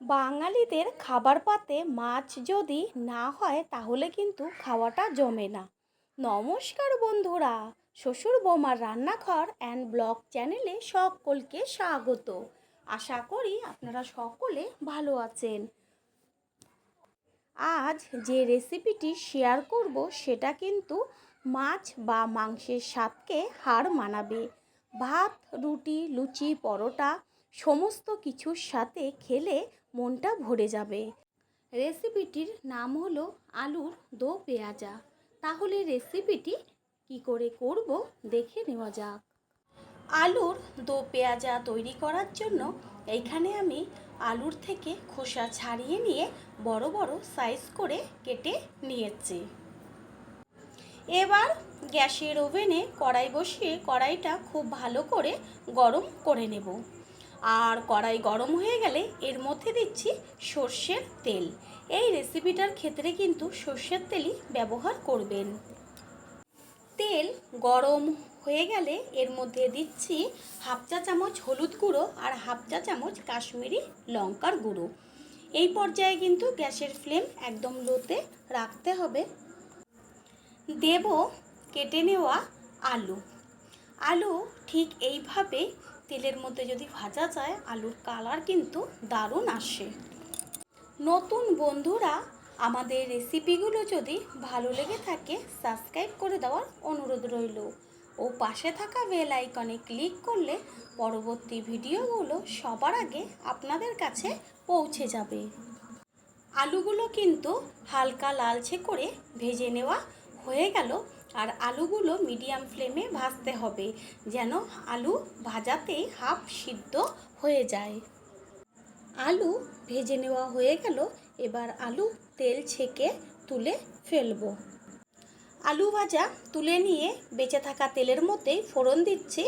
বাঙালিদের খাবার পাতে মাছ যদি না হয়, তাহলে কিন্তু খাওয়াটা জমে না। নমস্কার বন্ধুরা, শ্বশুর বোমার রান্নাঘর অ্যান্ড ব্লগ চ্যানেলে সকলকে স্বাগত। আশা করি আপনারা সকলে ভালো আছেন। আজ যে রেসিপিটি শেয়ার করব, সেটা কিন্তু মাছ বা মাংসের স্বাদকে হার মানাবে। ভাত, রুটি, লুচি, পরোটা, সমস্ত কিছুর সাথে খেলে মনটা ভরে যাবে। রেসিপিটির নাম হলো আলুর দো পেঁয়াজা। তাহলে রেসিপিটি কি করে করব দেখে নেওয়া যাক। আলুর দো পেঁয়াজা তৈরি করার জন্য এইখানে আমি আলুর থেকে খোসা ছাড়িয়ে নিয়ে বড় বড় সাইজ করে কেটে নিয়েছি। এবার গ্যাসের ওভেনে কড়াই বসিয়ে কড়াইটা খুব ভালো করে গরম করে নেব। আর কড়াই গরম হয়ে গেলে এর মধ্যে দিচ্ছি সর্ষের তেল। এই রেসিপিটার ক্ষেত্রে কিন্তু সর্ষের তেলই ব্যবহার করবেন। তেল গরম হয়ে গেলে এর মধ্যে দিচ্ছি হাফ চা চামচ হলুদ গুঁড়ো আর হাফ চা চামচ কাশ্মীরি লঙ্কার গুঁড়ো। এই পর্যায়ে কিন্তু গ্যাসের ফ্লেম একদম লোতে রাখতে হবে। দেব কেটে নেওয়া আলু। আলু ঠিক এইভাবে তেলের মধ্যে যদি ভাজা যায়, আলুর কালার কিন্তু দারুণ আসে। নতুন বন্ধুরা, আমাদের রেসিপিগুলো যদি ভালো লেগে থাকে, সাবস্ক্রাইব করে দেওয়ার অনুরোধ রইল। ও পাশে থাকা বেল আইকনে ক্লিক করলে পরবর্তী ভিডিওগুলো সবার আগে আপনাদের কাছে পৌঁছে যাবে। আলুগুলো কিন্তু হালকা লালচে করে ভেজে নেওয়া হয়ে গেল আর আলুগুলো মিডিয়াম ফ্লেমে ভাজতে হবে যেন আলু ভাজাতেই হাফ সিদ্ধ হয়ে যায়। আলু ভেজে নেওয়া হয়ে গেল, এবার আলু তেল ছেঁকে তুলে ফেলব। আলু ভাজা তুলে নিয়ে বেঁচে থাকা তেলের মধ্যেই ফোড়ন দিচ্ছি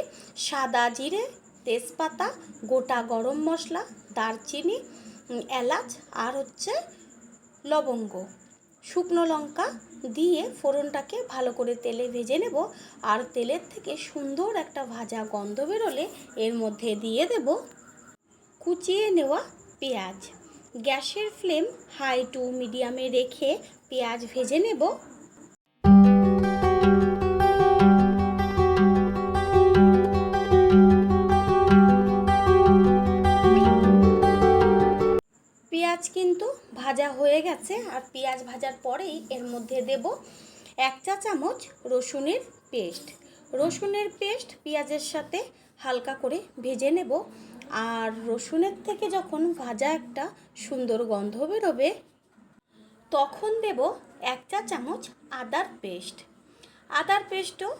সাদা জিরে, তেজপাতা, গোটা গরম মশলা, দারচিনি এলাচ আর হচ্ছে লবঙ্গ। শুকনো লঙ্কা দিয়ে ফোড়নটাকে ভালো করে তেলে ভেজে নেব আর তেলের থেকে সুন্দর একটা ভাজা গন্ধ বেরোলে এর মধ্যে দিয়ে দেব কুচিয়ে নেওয়া পেঁয়াজ। গ্যাসের ফ্লেম হাই টু মিডিয়ামে রেখে পেঁয়াজ ভেজে নেব। পেঁয়াজ কিন্তু ভাজা হয়ে গেছে আর পেঁয়াজ ভাজার পরেই এর মধ্যে দেব এক চা চামচ রসুনের পেস্ট। রসুনের পেস্ট পেঁয়াজের সাথে হালকা করে ভেজে নেব আর রসুনের থেকে যখন ভাজা একটা সুন্দর গন্ধ বেরোবে, তখন দেব এক চা চামচ আদার পেস্ট। আদার পেস্টও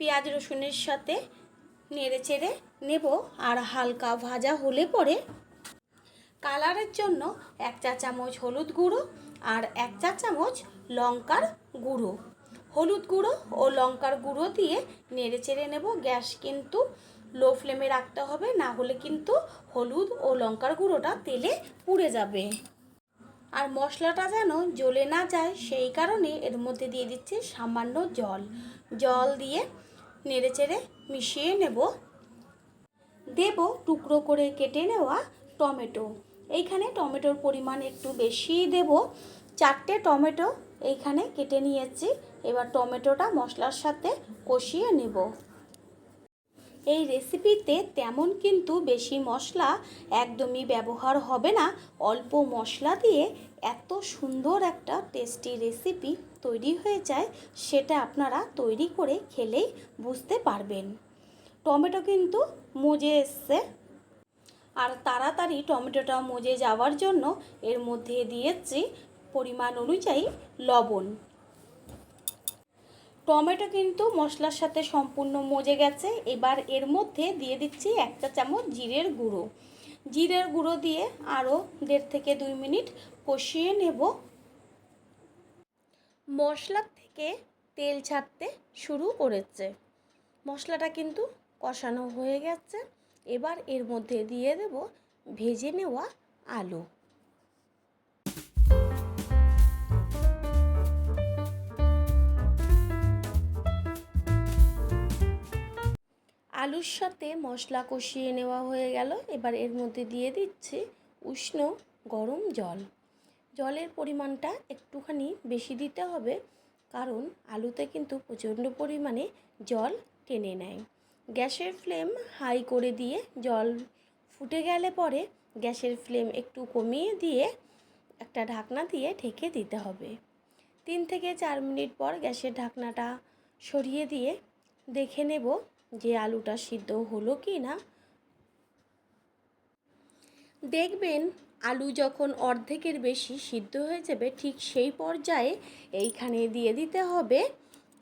পেঁয়াজ রসুনের সাথে নেড়ে চেড়ে নেব আর হালকা ভাজা হলে পরে কালারের জন্য এক চা চামচ হলুদ গুঁড়ো আর এক চা চামচ লঙ্কার গুঁড়ো। হলুদ গুঁড়ো ও লঙ্কার গুঁড়ো দিয়ে নেড়ে চেড়ে নেব, গ্যাস কিন্তু লো ফ্লেমে রাখতে হবে, না হলে কিন্তু হলুদ ও লঙ্কার গুঁড়োটা তেলে পুড়ে যাবে। আর মশলাটা যেন জ্বলে না যায়, সেই কারণে এর মধ্যে দিয়ে দিচ্ছি সামান্য জল। জল দিয়ে নেড়ে চেড়ে মিশিয়ে নেব। দেব টুকরো করে কেটে নেওয়া টমেটো। এইখানে টমেটোর পরিমাণ একটু বেশি দেব। চারটে টমেটো এইখানে কেটে নিয়েছি। এবার টমেটোটা মশলার সাথে কষিয়ে নেব। এই রেসিপিতে তেমন কিন্তু বেশি মশলা একদমই ব্যবহার হবে না। অল্প মশলা দিয়ে এত সুন্দর একটা টেস্টি রেসিপি তৈরি হয়ে যায়, সেটা আপনারা তৈরি করে খেলেই বুঝতে পারবেন। টমেটো কিন্তু মজে এসছে। আর তাড়াতাড়ি টমেটোটা মজে যাওয়ার জন্য এর মধ্যে দিয়েছি পরিমাণ অনুযায়ী লবণ। টমেটো কিন্তু মশলার সাথে সম্পূর্ণ মজে গেছে। এবার এর মধ্যে দিয়ে দিচ্ছি একটা চামচ জিরের গুঁড়ো। জিরের গুঁড়ো দিয়ে আরও দেড় থেকে দুই মিনিট কষিয়ে নেব। মশলার থেকে তেল ছাড়তে শুরু করেছে। মশলাটা কিন্তু কষানো হয়ে গেছে। এবার এর মধ্যে দিয়ে দেব ভেজে নেওয়া আলু। আলুর সাথে মশলা কষিয়ে নেওয়া হয়ে গেল। এবার এর মধ্যে দিয়ে দিচ্ছি উষ্ণ গরম জল। জলের পরিমাণটা একটুখানি বেশি দিতে হবে, কারণ আলুতে কিন্তু প্রচণ্ড পরিমাণে জল টেনে নেয়। গ্যাসের ফ্লেম হাই করে দিয়ে জল ফুটে গেলে পরে গ্যাসের ফ্লেম একটু কমিয়ে দিয়ে একটা ঢাকনা দিয়ে ঢেকে দিতে হবে। তিন থেকে চার মিনিট পর গ্যাসের ঢাকনাটা সরিয়ে দিয়ে দেখে নেব যে আলুটা সিদ্ধ হলো কি না। দেখবেন আলু যখন অর্ধেকের বেশি সিদ্ধ হয়ে যাবে, ঠিক সেই পর্যায়ে এইখানে দিয়ে দিতে হবে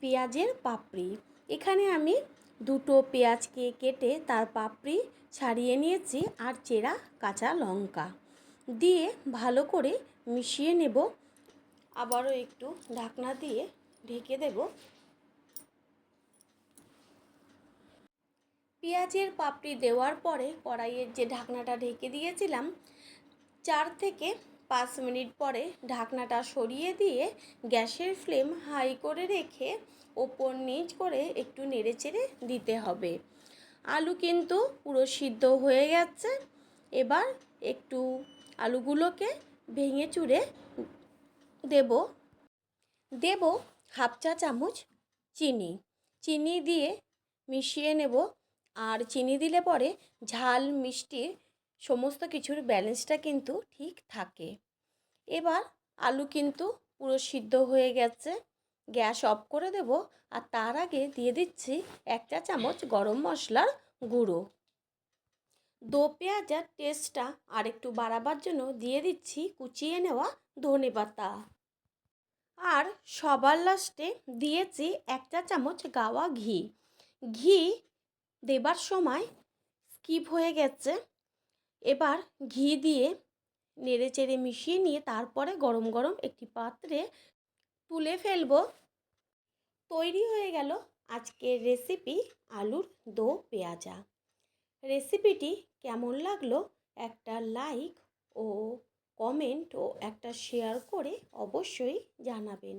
পেঁয়াজের পাপড়ি। এখানে আমি দুটো পেঁয়াজকে কেটে তার পাপড়ি ছাড়িয়ে নিয়েছি আর চেরা কাঁচা লঙ্কা। দিয়ে ভালো করে মিশিয়ে নেব। আবারও একটু ঢাকনা দিয়ে ঢেকে দেব। পেঁয়াজের পাপড়ি দেওয়ার পরে কড়াইয়ের যে ঢাকনাটা ঢেকে দিয়েছিলাম, চার থেকে পাঁচ মিনিট পরে ঢাকনাটা সরিয়ে দিয়ে গ্যাসের ফ্লেম হাই করে রেখে ওপর নিচ করে একটু নেড়েচেড়ে দিতে হবে। আলু কিন্তু পুরো সিদ্ধ হয়ে গেছে। এবার একটু আলুগুলোকে ভেঙে চুড়ে দেব। দেব হাফ চা চামচ চিনি। চিনি দিয়ে মিশিয়ে নেব। আর চিনি দিলে পরে ঝাল, মিষ্টির সমস্ত কিছুর ব্যালেন্সটা কিন্তু ঠিক থাকে। এবার আলু কিন্তু পুরো সিদ্ধ হয়ে গেছে। গ্যাস অফ করে দেব আর তার আগে দিয়ে দিচ্ছি এক চা চামচ গরম মশলার গুঁড়ো। দো পেঁয়াজার টেস্টটা আর একটু বাড়াবার জন্য দিয়ে দিচ্ছি কুচিয়ে নেওয়া ধনে পাতা। আর সবার লাস্টে দিয়েছি এক চা চামচ গাওয়া ঘি। ঘি দেবার সময় স্কিপ হয়ে গেছে। এবার ঘি দিয়ে নেড়ে চেড়ে মিশিয়ে নিয়ে তারপরে গরম গরম একটি পাত্রে তুলে ফেলব। তৈরি হয়ে গেল আজকের রেসিপি আলুর দো পেঁয়াজা। রেসিপিটি কেমন লাগল একটা লাইক ও কমেন্ট ও একটা শেয়ার করে অবশ্যই জানাবেন।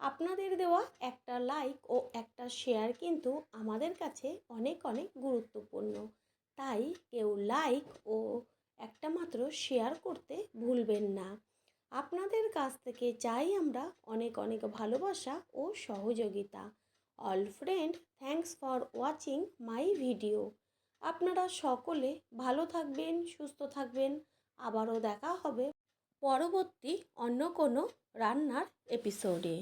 আপনাদের দেওয়া একটা লাইক ও একটা শেয়ার কিন্তু আমাদের কাছে অনেক অনেক গুরুত্বপূর্ণ। তাই কেউ লাইক ও একটা মাত্র শেয়ার করতে ভুলবেন না। আপনাদের কাছ থেকে চাই আমরা অনেক অনেক ভালোবাসা ও সহযোগিতা। All friend thanks for watching my video আপনারা সকলে ভালো থাকবেন, সুস্থ থাকবেন। আবারও দেখা হবে পরবর্তী অন্য কোনো রান্নার এপিসোডে